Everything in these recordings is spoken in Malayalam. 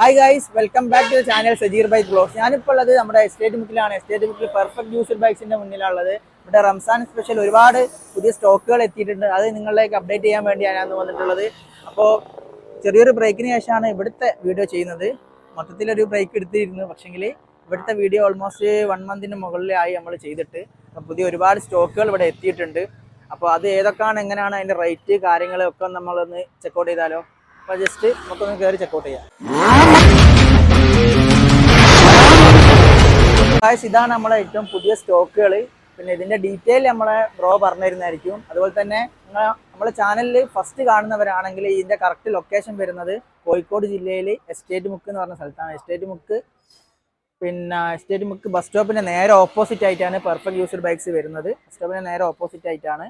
Hi guys welcome back to channel Sajeer bike blogs ഞാനിപ്പോൾ ഉള്ളത് നമ്മുടെ എസ്റ്റേറ്റ് മുക്കിലാണ് എസ്റ്റേറ്റ് മുക്കിൽ പെർഫെക്റ്റ് യൂസർ ബൈക്സിന്റെ മുന്നിലുള്ളത് ഇവിടെ റംസാൻ സ്പെഷ്യൽ ഒരുപാട് പുതിയ സ്റ്റോക്കുകൾ എത്തിയിട്ടുണ്ട്. അത് നിങ്ങളിലേക്ക് അപ്ഡേറ്റ് ചെയ്യാൻ വേണ്ടിയാണ് വന്നിട്ടുള്ളത്. അപ്പോൾ ചെറിയൊരു ബ്രേക്കിന് ശേഷമാണ് ഇവിടുത്തെ വീഡിയോ ചെയ്യുന്നത്. മൊത്തത്തിലൊരു ബ്രേക്ക് എടുത്തിരുന്നു. പക്ഷേങ്കിൽ ഇവിടുത്തെ വീഡിയോ ഓൾമോസ്റ്റ് വൺ മന്തിന് മുകളിലായി നമ്മൾ ചെയ്തിട്ട്. അപ്പം പുതിയ ഒരുപാട് സ്റ്റോക്കുകൾ ഇവിടെ എത്തിയിട്ടുണ്ട്. അപ്പോൾ അത് ഏതൊക്കെയാണ് എങ്ങനെയാണ് അതിന്റെ റേറ്റ് കാര്യങ്ങളൊക്കെ നമ്മളൊന്ന് ചെക്കൗട്ട് ചെയ്താലോ? അപ്പോൾ ജസ്റ്റ് നമുക്കൊന്ന് കയറി ചെക്കൗട്ട് ചെയ്യാം. ഇതാണ് നമ്മളെ ഏറ്റവും പുതിയ സ്റ്റോക്കുകൾ പിന്നെ ഇതിന്റെ ഡീറ്റെയിൽ നമ്മളെ ബ്രോ പറഞ്ഞിരുന്നായിരിക്കും അതുപോലെ തന്നെ നമ്മളെ ചാനലിൽ ഫസ്റ്റ് കാണുന്നവരാണെങ്കിൽ ഇതിന്റെ കറക്റ്റ് ലൊക്കേഷൻ വരുന്നത് കോഴിക്കോട് ജില്ലയിൽ എസ്റ്റേറ്റ് മുക്ക് എന്ന് പറഞ്ഞ സ്ഥലത്താണ്. എസ്റ്റേറ്റ് മുക്ക് പിന്നെ എസ്റ്റേറ്റ് മുക്ക് ബസ് സ്റ്റോപ്പിന്റെ നേരെ ഓപ്പോസിറ്റ് ആയിട്ടാണ് പെർഫെക്റ്റ് യൂസ്ഡ് ബൈക്സ് വരുന്നത്. ബസ് സ്റ്റോപ്പിന്റെ നേരെ ഓപ്പോസിറ്റ് ആയിട്ടാണ്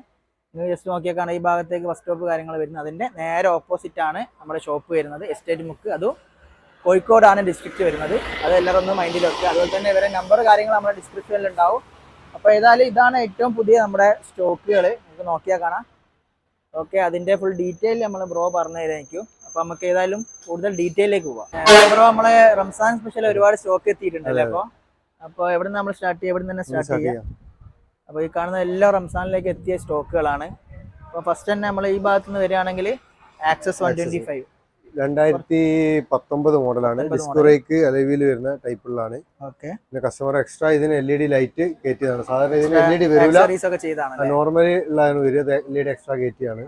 നിങ്ങൾ ജസ്റ്റ് നോക്കിയാൽ കാണാം ഈ ഭാഗത്തേക്ക് ബസ് സ്റ്റോപ്പ് കാര്യങ്ങൾ വരുന്നത്. അതിന്റെ നേരെ ഓപ്പോസിറ്റ് ആണ് നമ്മുടെ ഷോപ്പ് വരുന്നത്. എസ്റ്റേറ്റ് മുക്ക് അതും കോഴിക്കോടാണ് ഡിസ്ട്രിക്റ്റ് വരുന്നത്. അത് എല്ലാവരും ഒന്ന് മൈൻഡിൽ വെക്കുക. അതുപോലെ തന്നെ ഇവരെ നമ്പർ കാര്യങ്ങൾ നമ്മുടെ ഡിസ്ക്രിപ്ഷനിൽ ഉണ്ടാവും. അപ്പോൾ ഏതായാലും ഇതാണ് ഏറ്റവും പുതിയ നമ്മുടെ സ്റ്റോക്കുകൾ നമുക്ക് നോക്കിയാൽ കാണാം. ഓക്കെ അതിന്റെ ഫുൾ ഡീറ്റെയിൽ നമ്മൾ ബ്രോ പറഞ്ഞു തരായിരിക്കും അപ്പോൾ നമുക്ക് ഏതായാലും കൂടുതൽ ഡീറ്റെയിലേക്ക് പോവാം. ബ്രോ നമ്മളെ റംസാൻ സ്പെഷ്യൽ ഒരുപാട് സ്റ്റോക്ക് എത്തിയിട്ടുണ്ടല്ലേ അപ്പോൾ അപ്പോൾ എവിടെ നിന്ന് നമ്മൾ സ്റ്റാർട്ട് ചെയ്യാം? എവിടെ നിന്ന് തന്നെ സ്റ്റാർട്ട് ചെയ്യാം. അപ്പോൾ ഈ കാണുന്ന എല്ലാ റംസാനിലേക്ക് എത്തിയ സ്റ്റോക്കുകളാണ്. അപ്പോൾ ഫസ്റ്റ് തന്നെ നമ്മൾ ഈ ഭാഗത്ത് നിന്ന് വരികയാണെങ്കിൽ ആക്സസ് വൺ ട്വന്റി ഫൈവ് രണ്ടായിരത്തി പത്തൊമ്പത് മോഡലാണ് ഡിസ്കോറേക്ക് അലവിൽ വരുന്ന ടൈപ്പുള്ളതാണ് പിന്നെ കസ്റ്റമർ എക്സ്ട്രാ ഇതിന് എൽ ഇ ഡി ലൈറ്റ് കയറ്റിയതാണ്. സാധാരണ ഇതിന് എൽ ഇ ഡി വരില്ല. നോർമലി ഉള്ളതാണ് വരിക. എൽ ഇ ഡി എക്സ്ട്രാ കയറ്റിയാണ്.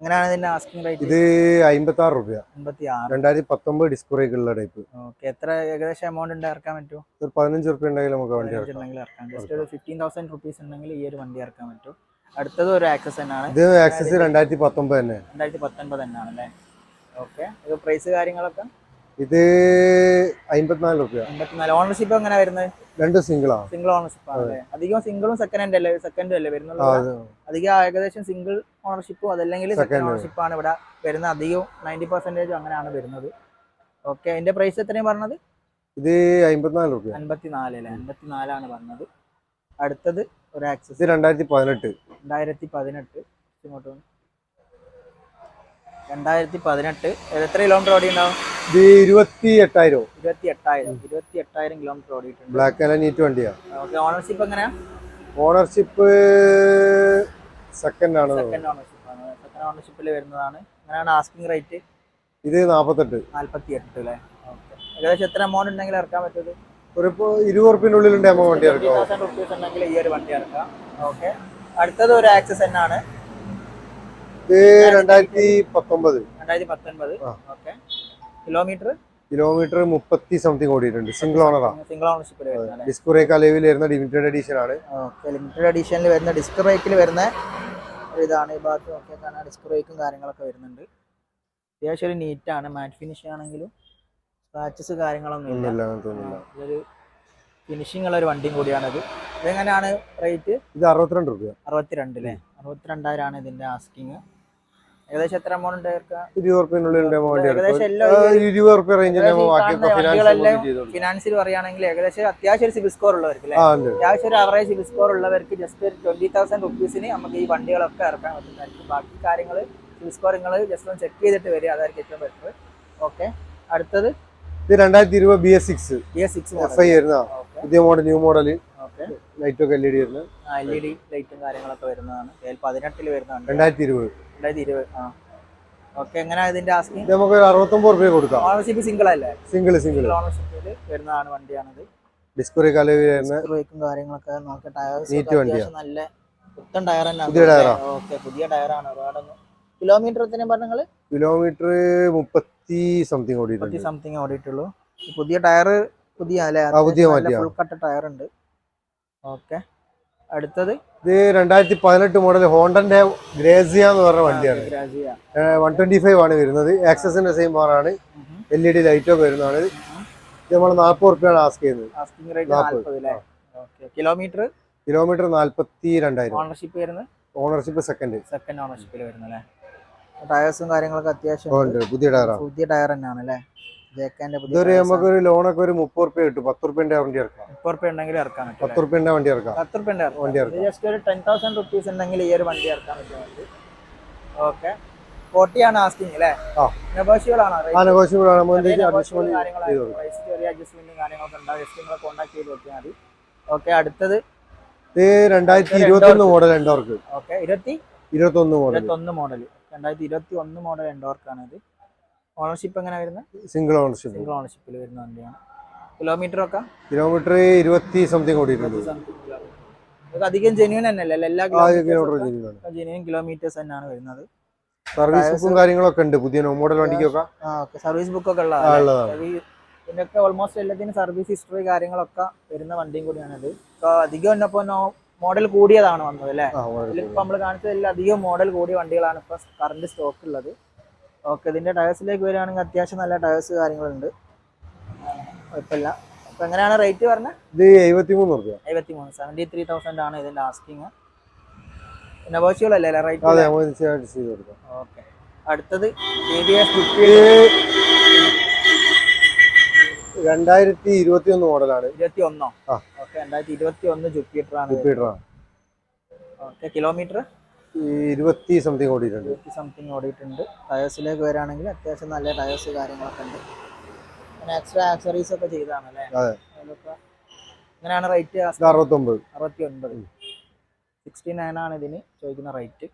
എങ്ങനെയാണ് ഇതിന്റെ ആസ്കിംഗ് റേറ്റ് ഇത് അമ്പത്തി ആറ് രൂപ. അമ്പത്തി ആറ് രണ്ടായിരത്തി പത്തൊമ്പത് ഡിസ്കോറേക്ക് ഉള്ള ടൈപ്പ് ഓക്കെ എത്ര ഏകദേശം എമൗണ്ട് ഉണ്ട് ഇറക്കാൻ പറ്റുമോ? ഒരു പതിനഞ്ച് റുപ്യ ഉണ്ടെങ്കിൽ നമുക്ക് വണ്ടി ഇറക്കാം. ഉണ്ടെങ്കിൽ ഇറക്കാം. ജസ്റ്റ് ഒരു ഫിഫ്റ്റീൻ തൗസൻഡ് റുപ്പീസ് ഉണ്ടെങ്കിൽ ഈ ഒരു വണ്ടി ഇറക്കാൻ പറ്റും. അടുത്തത് ഒരു ആക്സസ് തന്നെയാണ്. ഇത് ആക്സസ് രണ്ടായിരത്തി പത്തൊമ്പത് തന്നെ. രണ്ടായിരത്തി പത്തൊൻപത് തന്നെയാണ് അല്ലേ? ഓക്കെ ഇത് പ്രൈസ് കാര്യങ്ങളൊക്കെ? ഇത് അമ്പത്തിനാല് റുപ്യ. അമ്പത്തിനാല്. ഓണർഷിപ്പ് എങ്ങനെ വരുന്നത്? രണ്ട് സിംഗിളാണ് സിംഗിൾ ഓണർഷിപ്പ് ആണ് അധികം സിംഗിളും സെക്കൻഡ് ഹാൻഡ് അല്ലേ? സെക്കൻഡും അല്ലേ വരുന്നത് അധികം ഏകദേശം സിംഗിൾ ഓണർഷിപ്പും അതല്ലെങ്കിൽ സെക്കൻഡ് ഓണർഷിപ്പ് ആണ് ഇവിടെ വരുന്നത് അധികം നയന്റി പെർസെന്റേജും അങ്ങനെയാണ് വരുന്നത്. ഓക്കെ അതിന്റെ പ്രൈസ് എത്രയും പറഞ്ഞത്? ഇത് അമ്പത്തിനാല് റുപ്യ. അമ്പത്തിനാല് അല്ലേ? ആണ് പറഞ്ഞത്. അടുത്തത് ഒരു ആക്സസ് രണ്ടായിരത്തി പതിനെട്ട് രണ്ടായിരത്തി പതിനെട്ട് ഇങ്ങോട്ട് രണ്ടായിരത്തി പതിനെട്ട് എത്ര കിലോമീറ്റർ ഓടി ഓടിയുണ്ടാവും? ഇത് ഇരുപത്തി എട്ടായിരം ഇരുപത്തി എട്ടായിരം ഇരുപത്തി എട്ടായിരം കിലോമീറ്റർ ഓടിയിട്ടുണ്ട് ബ്ലാക്ക് ആൻഡ് നീറ്റ് വണ്ടിയാ ഓക്കെ ഓണർഷിപ്പ് എങ്ങനെയാ? ഓണർഷിപ്പ് സെക്കൻഡ് ആണ്. സെക്കൻഡ് ഓണർഷിപ്പ് ആണ്. സെക്കൻഡ് ഓണർഷിപ്പിൽ വരുന്നതാണ്. അങ്ങനെയാണ് ആസ്കിംഗ് റേറ്റ് ഇത് നാപ്പത്തെട്ട്. നാല്പത്തി എട്ട് അല്ലേ ഓക്കെ ഏകദേശം എത്ര എമൗണ്ട് ഉണ്ടെങ്കിൽ ഇറക്കാൻ പറ്റുന്നത് ഒരു ഇരുപത് ഉറുപ്പിന്റെ ഉണ്ട് നമ്മൾ വണ്ടി ഇറക്കാം തൗസൻഡ് റുപ്പീസ് ഉണ്ടെങ്കിൽ ഈ ഒരു വണ്ടി ഇറക്കാം. ഓക്കെ അടുത്തത് ഒരു ആക്സസ് തന്നെയാണ് ഇത് രണ്ടായിരത്തി പത്തൊമ്പത്. രണ്ടായിരത്തി പത്തൊൻപത് ഓക്കെ കിലോമീറ്റർ? കിലോമീറ്റർ മുപ്പത്തി സംതിങ് ഓടിയിട്ടുണ്ട്. സിംഗിൾ ഓണറാ സിംഗിൾ ഓണർഷിപ്പിൽ വരുന്നത് ബ്രേക്ക് അലവിൽ വരുന്ന ലിമിറ്റഡ് എഡീഷൻ ആണ്. ഓക്കെ ലിമിറ്റഡ് എഡീഷനിൽ വരുന്ന ഡിസ്ക് ബ്രേക്കിൽ വരുന്ന ഇതാണ്. ഈ ഭാഗത്ത് നോക്കിയാൽ കാണാൻ ഡിസ്ക് ബ്രേക്കും കാര്യങ്ങളൊക്കെ വരുന്നുണ്ട്. അത്യാവശ്യം ഒരു നീറ്റാണ് മാറ്റ് ഫിനിഷ് ആണെങ്കിലും സ്ക്രാച്ചസ് കാര്യങ്ങളൊന്നും ഇല്ല. ഇതൊരു ഫിനിഷിംഗ് ഉള്ള ഒരു വണ്ടിയും കൂടിയാണിത്. ഇതെങ്ങനെയാണ് റേറ്റ് ഇത് അറുപത്തിരണ്ട് രൂപ അറുപത്തിരണ്ട് അല്ലേ അറുപത്തിരണ്ടായിരമാണ് ഇതിന്റെ ആസ്കിങ് ഏകദേശം എത്ര എമൗണ്ട് ഇരുപത് ഇരുപത് ഫിനാൻസിൽ പറയുകയാണെങ്കിൽ ഏകദേശം അത്യാവശ്യം ഒരു സിബിൽ സ്കോർ ഉള്ളവർക്ക് അത്യാവശ്യം ഒരു അവറേജ് സിബിൽ സ്കോർ ഉള്ളവർക്ക് ജസ്റ്റ് ഒരു ട്വന്റി തൗസൻഡ് റുപ്പീസിന് നമുക്ക് ഈ വണ്ടികളൊക്കെ ഇറക്കാൻ പറ്റുന്നതായിരിക്കും. ബാക്കി കാര്യങ്ങൾ സിബിൽ സ്കോർ നിങ്ങൾ ജസ്റ്റ് ഒന്ന് ചെക്ക് ചെയ്തിട്ട് വരിക. അതായിരിക്കും ഏറ്റവും ബെറ്റർ ഓക്കെ അടുത്തത്? ഇത് രണ്ടായിരത്തി ഇരുപത് B S six B S six F I വരുന്ന പുതിയ model new model okay light ഒക്കെ എൽ ഇ ഡി വരുന്നത് എൽ ഇ ഡി ലൈറ്റും കാര്യങ്ങളൊക്കെ വരുന്നതാണ്. പതിനെട്ടിൽ വരുന്നതാണ്. രണ്ടായിരത്തി ഇരുപത് രണ്ടായിരത്തി ഇരുപത്. ആ. ഓക്കെ എങ്ങനെയാണ് ഇതിന്റെ ആസ്കിങ് നമുക്ക് അറുപത്തൊമ്പത് റുപ്യ കൊടുക്കാം. ഓണർഷിപ്പ് സിംഗിൾ അല്ലേ? സിംഗിൾ സിംഗിൾ ഓണർഷിപ്പിൽ വരുന്നതാണ് വണ്ടിയാണിത്. വരുന്ന ബ്രേക്കും കാര്യങ്ങളൊക്കെ നോക്കി. അത്യാവശ്യം നല്ല പുത്തൻ ടയർ തന്നെ? ഓക്കെ പുതിയ ടയറാണ് ഒരുപാടൊന്നും. കിലോമീറ്റർ എത്ര പറഞ്ഞങ്ങൾ കിലോമീറ്റർ മുപ്പത്തി സംതിങ് ഓടിയിട്ടുണ്ട്. സംതിങ് ഓടിയിട്ടുള്ളൂ. പുതിയ ടയർ പുതിയ അല്ലേ? പുതിയ ഫുൾ കട്ട ടയർ ഉണ്ട്. ഓക്കെ അടുത്തത്? ഇത് രണ്ടായിരത്തി പതിനെട്ട് മോഡൽ ഹോണ്ടന്റെ ഗ്രേസിയ എന്ന് പറഞ്ഞ വണ്ടിയാണ്. വൺ ട്വന്റി ഫൈവ് ആണ് വരുന്നത്. ആക്സസിന്റെ സെയിം ആണ്. എൽ ഇ ഡി ലൈറ്റ് ഒക്കെ വരുന്നതാണ്. ഇത് നമ്മൾ നാൽപ്പത് റുപ്യാണ് ആസ്ക് ചെയ്യുന്നത്. കിലോമീറ്റർ കിലോമീറ്റർ നാല്പത്തി രണ്ടായിരം ഓണർഷിപ്പ് വരുന്നത്? ഓണർഷിപ്പ് സെക്കൻഡ് സെക്കൻഡ് ഓണർഷിപ്പിൽ വരുന്നത് ടയേഴ്സും ടയർസും കാര്യങ്ങളൊക്കെ അത്യാവശ്യം പുതിയ ടയർ പുതിയ ടയർ തന്നെയാണ് അല്ലേ? ഇതൊരു. നമുക്കൊരു ലോണൊക്കെ ഒരു മുപ്പത് റുപ്യ കിട്ടും. പത്ത് റുപ്യന്റെ വണ്ടി ഇറക്കാം. മുപ്പത് റുപ്യ ഉണ്ടെങ്കിൽ ഇറക്കാൻ പറ്റും പത്ത് റുപ്യന്റെ വണ്ടി ഇറക്കാം. പത്ത് റുപ്യന്റെ വണ്ടി ഇറക്കാം. ജസ്റ്റ് ഒരു ടെൻ തൗസൻഡ് റുപ്പീസ് ഉണ്ടെങ്കിൽ ഈ ഒരു വണ്ടി ഇറക്കാൻ പറ്റും ഓക്കെ ആസ്കിങ് അല്ലേ. നെഗോഷ്യബിൾ ആണോ? നെഗോഷ്യബിൾ ആണ്. നമുക്ക് ചെറിയ അഡ്ജസ്റ്റ്മെന്റും കാര്യങ്ങളൊക്കെ ഉണ്ടാവും. ജസ്റ്റ് നിങ്ങളെ കോൺടാക്ട് ചെയ്ത് നോക്കിയാൽ മതി. ഓക്കെ അടുത്തത്. ഇത് രണ്ടായിരത്തി ഇരുപത്തി ഒന്ന് മോഡൽ എൻഡോർക്ക് ഓക്കെ ഇരുപത്തി ഇരുപത്തി ഒന്ന് മോഡൽ ഇരുപത്തി ഒന്ന് മോഡൽ രണ്ടായിരത്തി ഇരുപത്തി ഒന്ന് മോഡൽ എൻഡോർക്കാണ് ഇത് ഓണർഷിപ്പ് എങ്ങനെ വരുന്നത് സിംഗിൾ ഓണർഷിപ്പ് സിംഗിൾ ഓണർഷിപ്പിൽ വരുന്ന വണ്ടിയാണ്. കിലോമീറ്റർ ഒക്കെ? കിലോമീറ്റർ ഇരുപത്തി സംതിങ് ഓടിയിട്ടുണ്ട്. അധികം ജെന്യൂൻ തന്നെയല്ലേ? എല്ലാ കിലോമീറ്റർ ജെന്യൂൻ കിലോമീറ്റേഴ്സ് തന്നെയാണ് വരുന്നത്. സർവീസ് ബുക്കും കാര്യങ്ങളൊക്കെ ഉണ്ട്. പുതിയ മോഡൽ വണ്ടിക്കൊക്കെ. സർവീസ് ബുക്കൊക്കെ ഉള്ളതാണ് ഇതിനൊക്കെ ഓൾമോസ്റ്റ് എല്ലാത്തിനും സർവീസ് ഹിസ്റ്ററി കാര്യങ്ങളൊക്കെ വരുന്ന വണ്ടിയും കൂടിയാണിത് ഇപ്പൊ അധികം വന്നപ്പോ മോഡൽ കൂടിയതാണ് വന്നത് അല്ലേ? ഇപ്പൊ. ഇതിലിപ്പോ നമ്മൾ കാണിച്ചതിൽ അധികം മോഡൽ കൂടിയ വണ്ടികളാണ് ഇപ്പൊ കറണ്ട് സ്റ്റോക്ക് ഉള്ളത്. ഓക്കെ ഇതിന്റെ ടയേഴ്സിലേക്ക് വരികയാണെങ്കിൽ അത്യാവശ്യം നല്ല ടയേഴ്സ് കാര്യങ്ങളുണ്ട്. കുഴപ്പമില്ല. അപ്പോൾ എങ്ങനെയാണ് റേറ്റ് പറഞ്ഞത് ഇത് എഴുപത്തി മൂന്ന് റുപ്യ എഴുപത്തി മൂന്ന് സെവന്റി ത്രീ തൗസൻഡ് ആണ് ഇതിന്റെ ആസ്കിങ് നെഗോഷ്യബിൾ അല്ലേ റേറ്റ് നമുക്ക് തീർച്ചയായിട്ടും ചെയ്ത് കൊടുക്കാം. ഓക്കെ. അടുത്തത് എസ് രണ്ടായിരത്തി ഇരുപത്തി ഒന്ന് മോഡലാണ്. ഇരുപത്തി ഒന്നോ. ഓക്കെ രണ്ടായിരത്തി ഇരുപത്തി ഒന്ന് ജുപ്പിറ്റർ ആണ്. ജുപ്പിറ്ററാണ് ഓക്കെ കിലോമീറ്റർ ഇരുപത്തി സംതിങ് ഓടിയിട്ടുണ്ട്. ഇരുപത്തി സംതിങ് ഓടിയിട്ടുണ്ട്. ടയേഴ്സിലേക്ക് വരികയാണെങ്കിൽ അത്യാവശ്യം നല്ല ടയേഴ്സ് കാര്യങ്ങളൊക്കെ ഉണ്ട്. പിന്നെ എക്സ്ട്രാ ആക്സറീസ് ഒക്കെ ചെയ്താണ് അതെ. അതിലൊക്കെ എങ്ങനെയാണ് റേറ്റ് അറുപത്തൊമ്പത്. അറുപത്തി ഒൻപത് സിക്സ്റ്റി നയൻ ആണ് ഇതിന് ചോദിക്കുന്ന റേറ്റ്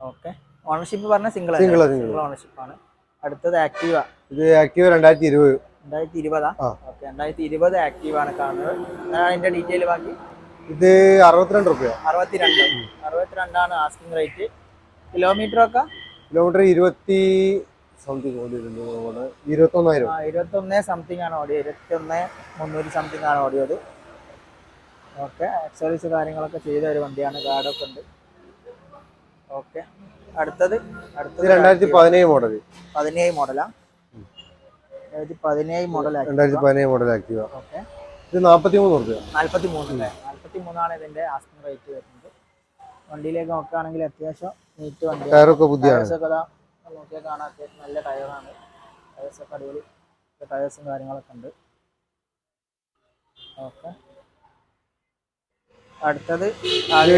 ഓക്കെ ഓണർഷിപ്പ് പറഞ്ഞ സിംഗിൾ സിംഗിൾ ഓണർഷിപ്പ് ആണ്. അടുത്തത് ആക്റ്റീവ ഇത് ആക്റ്റീവ് രണ്ടായിരത്തി ഇരുപത് രണ്ടായിരത്തി ഇരുപതാ. ഓക്കെ രണ്ടായിരത്തി ഇരുപത് ആക്റ്റീവ് ആണ് കാണുന്നത്. അതിന്റെ ഡീറ്റെയിൽ ബാക്കി. ഇത് അറുപത്തിരണ്ട് റുപ്യ. അറുപത്തിരണ്ട്. അറുപത്തിരണ്ടാണ് ആസ്കിംഗ് റേറ്റ് കിലോമീറ്റർ ഒക്കെ? കിലോമീറ്റർ ഇരുപത്തി സംതിങ് ഓടിയിട്ടുണ്ട് ഇരുപത്തൊന്നായിരം. ഇരുപത്തൊന്ന് സംതിങ് ആണ് ഓടിയത്. ഇരുപത്തൊന്ന് മുന്നൂറ് സംതിങ് ആണ് ഓടിയത്. ഓക്കെ എക്സസറീസ് കാര്യങ്ങളൊക്കെ ചെയ്ത ഒരു വണ്ടിയാണ്. ഗാർഡൊക്കെ ഉണ്ട്. ഓക്കെ അടുത്തത്? അടുത്തത് രണ്ടായിരത്തി പതിനേഴ് മോഡൽ പതിനേഴ് മോഡലാ രണ്ടായിരത്തി പതിനേഴ് മോഡൽ രണ്ടായിരത്തി പതിനേഴ് മോഡൽ ആക്റ്റീവ ഓക്കെ ഇത് നാൽപ്പത്തി മൂന്ന് റുപ്യ മൂന്ന് നാല്പത്തി മൂന്നാണ് ഇതിന്റെ ആസ്കിംഗ് റേറ്റ് വരുന്നത്. വണ്ടിയിലേക്ക് നോക്കുകയാണെങ്കിൽ അത്യാവശ്യം നീറ്റ് വണ്ടി ടയറൊക്കെ ഒക്കെ നോക്കിയാൽ കാണാൻ അത്യാവശ്യം നല്ല ടയറാണ് ടയർസൊക്കെ അടിപൊളി. ടയേഴ്സും കാര്യങ്ങളൊക്കെ ഉണ്ട്. ഓക്കെ. അടുത്തത്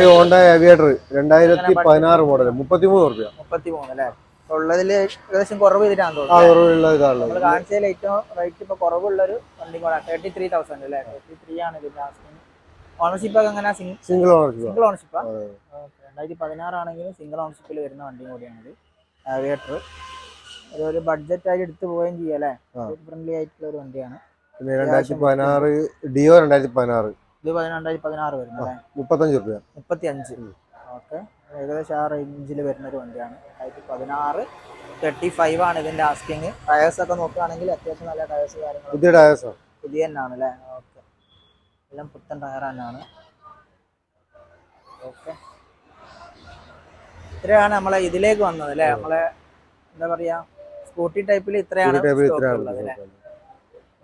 ഹോണ്ട ഏവിയേറ്റർ രണ്ടായിരത്തി പതിനാറ് മോഡൽ മുപ്പത്തി മൂന്ന് റുപ്യ മുപ്പത്തി മൂന്ന് അല്ലേ ഉള്ളതിൽ ഏകദേശം കുറവ് ചെയ്തിട്ടാണ് തോന്നുന്നത് കാണിച്ചതിൽ ഏറ്റവും റേറ്റ് ഇപ്പൊ കുറവുള്ളൊരു വണ്ടി കൂടെ തേർട്ടി ത്രീ തൗസൻഡ് അല്ലേ? തേർട്ടി ത്രീ ആണ് ഇതിന്റെ ഓണർഷിപ്പ് ഒക്കെ എങ്ങനെ സിംഗിൾ ഓണർഷിപ്പ് സിംഗിൾ ഓണർഷിപ്പ് രണ്ടായിരത്തി പതിനാറാണെങ്കിലും സിംഗിൾ ഓണർഷിപ്പിൽ വരുന്ന വണ്ടിയും കൂടിയാണിത്. ആവിയേറ്റർ ഒരു ബഡ്ജറ്റ് ആയിട്ട് എടുത്തു പോവുകയും ചെയ്യാം അല്ലേ. ഫ്രണ്ട്ലി ആയിട്ടുള്ള ഒരു വണ്ടിയാണ്. രണ്ടായിരത്തി പതിനാറ് ഡിയോ രണ്ടായിരത്തി പതിനാറ്. രണ്ടായിരത്തി പതിനാറ് വരുന്നത് അല്ലേ? മുപ്പത്തഞ്ച് രൂപ മുപ്പത്തി അഞ്ച് ഓക്കെ ഏകദേശം ആ റേഞ്ചിൽ വരുന്ന ഒരു വണ്ടിയാണ്. രണ്ടായിരത്തി പതിനാറ് തേർട്ടി ഫൈവ് ആണ് ഇതിന്റെ ആസ്കിങ് ടയേഴ്സ് ഒക്കെ നോക്കുകയാണെങ്കിൽ അത്യാവശ്യം നല്ല ടയേഴ്സ് കാര്യങ്ങൾ പുതിയ ടയേഴ്സോ പുതിയ തന്നെയാണ് അല്ലേ? ഓക്കെ എല്ലാം പുത്തൻ ടയർ തന്നെയാണ് ഓക്കെ. ഇത്രയാണ് നമ്മളെ ഇതിലേക്ക് വന്നത് അല്ലേ? നമ്മളെ എന്താ പറയാ സ്കൂട്ടി ടൈപ്പിൽ ഇത്രയാണ്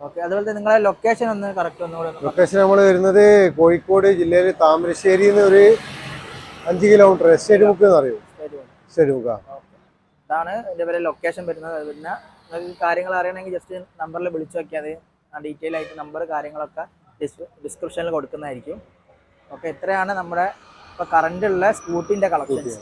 ഓക്കെ. അതുപോലെ നിങ്ങളെ ലൊക്കേഷൻ ഒന്ന് കറക്റ്റ് ഒന്നുകൂടെ ഒന്ന് ലൊക്കേഷൻ നമ്മൾ വരുന്നത് കോഴിക്കോട് ജില്ലയിൽ താമരശ്ശേരി ഒരു അഞ്ച് കിലോമീറ്റർ എസ്റ്റേറ്റ് ബുക്ക് എന്ന് എസ്റ്റേറ്റ് മുക്കാ ഓക്കെ. ഇതാണ് ഇതിന്റെ പേരെ ലൊക്കേഷൻ വരുന്നത്. പിന്നെ നിങ്ങൾക്ക് കാര്യങ്ങൾ അറിയണമെങ്കിൽ ജസ്റ്റ് നമ്പറിൽ വിളിച്ചു നോക്കിയാൽ മതി. ആ ഡീറ്റെയിൽ ആയിട്ട് നമ്പർ കാര്യങ്ങളൊക്കെ ഡിസ്ക്രിപ്ഷനിൽ കൊടുക്കുന്നതായിരിക്കും. ഓക്കെ ഇത്രയാണ് നമ്മുടെ ഇപ്പോൾ കറണ്ട് ഉള്ള സ്കൂട്ടിന്റെ കളക്ഷൻസ്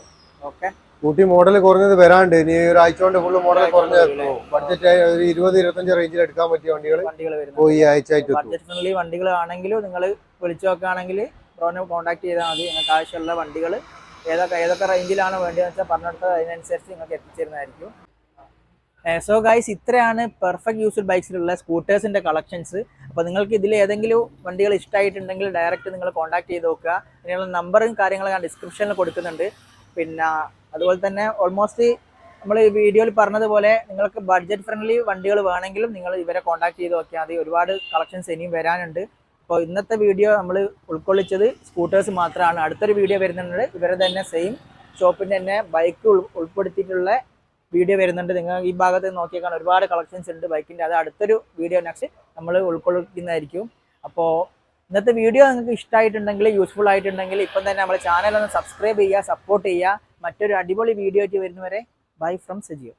ഓക്കെ. സ്കൂട്ടി മോഡൽ കുറഞ്ഞത് വരാണ്ട്. ഇനി ഒരാഴ്ച കൊണ്ട് ഫുള്ള് മോഡൽ കുറഞ്ഞു ബഡ്ജറ്റ് ഒരു ഇരുപത് ഇരുപത്തഞ്ച് റേഞ്ചിൽ എടുക്കാൻ പറ്റിയ വണ്ടികൾ വണ്ടികൾ ഈ ആഴ്ച ആയിട്ട് ബഡ്ജറ്റ് ഫ്രണ്ട്ലി വണ്ടികൾ ആണെങ്കിലും നിങ്ങൾ വിളിച്ചു നോക്കുകയാണെങ്കിൽ ബ്രോനെ കോൺടാക്ട് ചെയ്താൽ മതി. നിങ്ങൾക്ക് ആവശ്യമുള്ള വണ്ടികൾ ഏതൊക്കെ ഏതൊക്കെ റേഞ്ചിലാണ് വേണ്ടതെന്ന് വെച്ചാൽ പറഞ്ഞെടുത്തത് അതിനനുസരിച്ച് നിങ്ങൾക്ക് എത്തിച്ചേരുന്നതായിരിക്കും. സോ ഗൈസ് ഇത്രയാണ് പെർഫെക്റ്റ് യൂസ്ഡ് ബൈക്സിലുള്ള സ്കൂട്ടേഴ്സിന്റെ കളക്ഷൻസ് അപ്പോൾ നിങ്ങൾക്ക് ഇതിൽ ഏതെങ്കിലും വണ്ടികൾ ഇഷ്ടമായിട്ടുണ്ടെങ്കിൽ ഡയറക്റ്റ് നിങ്ങൾ കോൺടാക്ട് ചെയ്ത് നോക്കുക. ഇതിനുള്ള നമ്പറും കാര്യങ്ങളും ഞാൻ ഡിസ്ക്രിപ്ഷനിൽ കൊടുക്കുന്നുണ്ട്. പിന്നെ അതുപോലെ തന്നെ ഓൾമോസ്റ്റ് നമ്മൾ ഈ വീഡിയോയിൽ പറഞ്ഞതുപോലെ നിങ്ങൾക്ക് ബഡ്ജറ്റ് ഫ്രണ്ട്ലി വണ്ടികൾ വേണമെങ്കിലും നിങ്ങൾ ഇവരെ കോൺടാക്ട് ചെയ്ത് നോക്കിയാൽ മതി. ഒരുപാട് കളക്ഷൻസ് ഇനിയും വരാനുണ്ട്. അപ്പോൾ ഇന്നത്തെ വീഡിയോ നമ്മൾ ഉൾക്കൊള്ളിച്ചത് സ്കൂട്ടേഴ്സ് മാത്രമാണ് അടുത്തൊരു വീഡിയോ വരുന്നുണ്ട്. ഇവരെ തന്നെ സെയിം ഷോപ്പിന്റെ തന്നെ ബൈക്ക് ഉൾപ്പെടുത്തിയിട്ടുള്ള വീഡിയോ വരുന്നുണ്ട്. നിങ്ങൾ ഈ ഭാഗത്ത് നോക്കിയേക്കാൻ ഒരുപാട് കളക്ഷൻസ് ഉണ്ട് ബൈക്കിന്റെ അത് അടുത്തൊരു വീഡിയോ നെക്സ്റ്റ് നമ്മൾ ഉൾക്കൊള്ളിക്കുന്നതായിരിക്കും. അപ്പോൾ ഇന്നത്തെ വീഡിയോ നിങ്ങൾക്ക് ഇഷ്ടമായിട്ടുണ്ടെങ്കിൽ യൂസ്ഫുൾ ആയിട്ടുണ്ടെങ്കിൽ ഇപ്പം തന്നെ നമ്മുടെ ചാനൽ ഒന്ന് സബ്സ്ക്രൈബ് ചെയ്യുക സപ്പോർട്ട് ചെയ്യുക. മറ്റൊരു അടിപൊളി വീഡിയോ ആയിട്ട് വരുന്നവരെ ബൈ ഫ്രം സജിയോ.